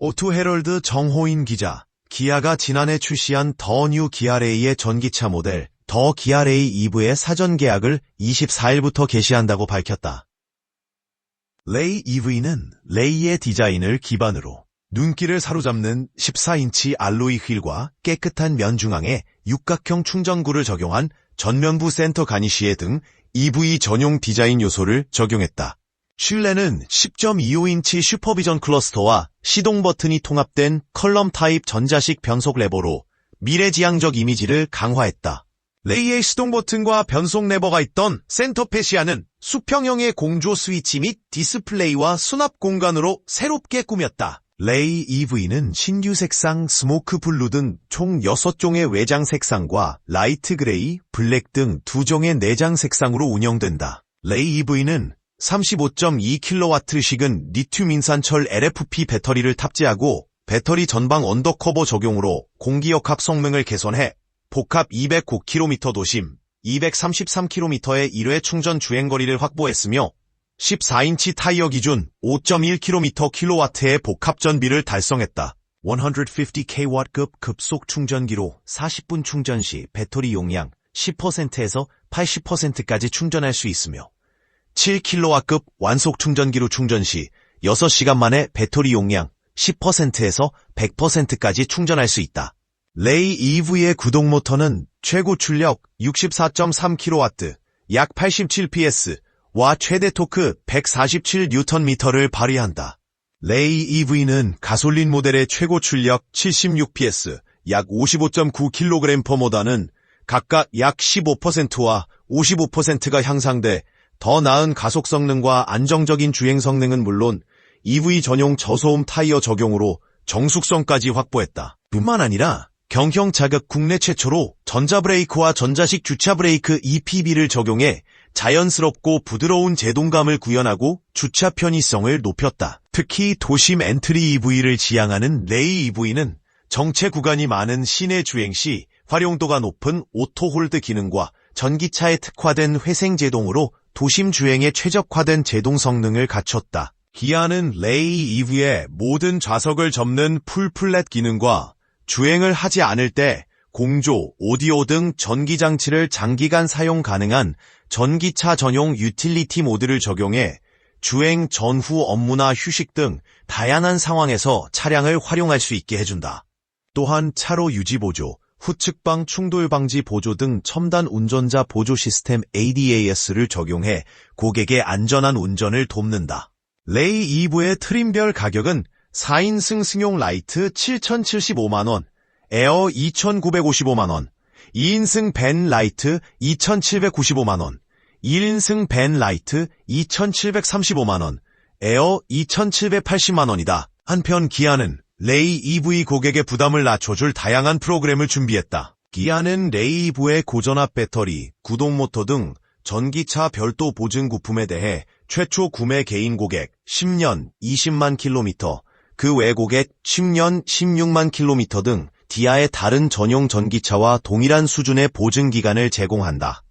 오투 헤럴드 정호인 기자, 기아가 지난해 출시한 더 뉴 기아레이의 전기차 모델 더 기아레이 EV의 사전 계약을 24일부터 개시한다고 밝혔다. 레이 EV는 레이의 디자인을 기반으로 눈길을 사로잡는 14인치 알로이 휠과 깨끗한 면 중앙에 육각형 충전구를 적용한 전면부 센터 가니시에 등 EV 전용 디자인 요소를 적용했다. 실내는 10.25인치 슈퍼비전 클러스터와 시동 버튼이 통합된 컬럼 타입 전자식 변속 레버로 미래지향적 이미지를 강화했다. 레이의 시동 버튼과 변속 레버가 있던 센터 페시아는 수평형의 공조 스위치 및 디스플레이와 수납 공간으로 새롭게 꾸몄다. 레이 EV는 신규 색상 스모크 블루 등 총 6종의 외장 색상과 라이트 그레이, 블랙 등 2종의 내장 색상으로 운영된다. 레이 EV는 35.2kW식은 리튬 인산철 LFP 배터리를 탑재하고 배터리 전방 언더커버 적용으로 공기역합 성능을 개선해 복합 209km 도심, 233km의 1회 충전 주행거리를 확보했으며 14인치 타이어 기준 5.1km 킬로와트의 복합 전비를 달성했다. 150kW급 급속 충전기로 40분 충전 시 배터리 용량 10%에서 80%까지 충전할 수 있으며 7kW급 완속 충전기로 충전 시 6시간 만에 배터리 용량 10%에서 100%까지 충전할 수 있다. 레이 EV의 구동 모터는 최고 출력 64.3kW, 약 87ps와 최대 토크 147Nm를 발휘한다. 레이 EV는 가솔린 모델의 최고 출력 76PS, 약 55.9kg/모다는 각각 약 15%와 55%가 향상돼 더 나은 가속 성능과 안정적인 주행 성능은 물론 EV 전용 저소음 타이어 적용으로 정숙성까지 확보했다. 뿐만 아니라 경형 자격 국내 최초로 전자브레이크와 전자식 주차 브레이크 EPB를 적용해 자연스럽고 부드러운 제동감을 구현하고 주차 편의성을 높였다. 특히 도심 엔트리 EV를 지향하는 레이 EV는 정체 구간이 많은 시내 주행 시 활용도가 높은 오토홀드 기능과 전기차에 특화된 회생 제동으로 도심 주행에 최적화된 제동 성능을 갖췄다. 기아는 레이 EV의 모든 좌석을 접는 풀플랫 기능과 주행을 하지 않을 때 공조, 오디오 등 전기 장치를 장기간 사용 가능한 전기차 전용 유틸리티 모드를 적용해 주행 전후 업무나 휴식 등 다양한 상황에서 차량을 활용할 수 있게 해준다. 또한 차로 유지 보조, 후측방 충돌 방지 보조 등 첨단 운전자 보조 시스템 ADAS를 적용해 고객의 안전한 운전을 돕는다. 레이 2부의 트림별 가격은 4인승 승용 라이트 7,075만원, 에어 2,955만원, 2인승 벤 라이트 2,795만원, 1인승 벤 라이트 2,735만원, 에어 2,780만원이다. 한편 기아는 레이 EV 고객의 부담을 낮춰줄 다양한 프로그램을 준비했다. 기아는 레이 EV의 고전압 배터리, 구동 모터 등 전기차 별도 보증 부품에 대해 최초 구매 개인 고객 10년 20만 킬로미터, 그 외 고객 10년 16만 킬로미터 등 디아의 다른 전용 전기차와 동일한 수준의 보증 기간을 제공한다.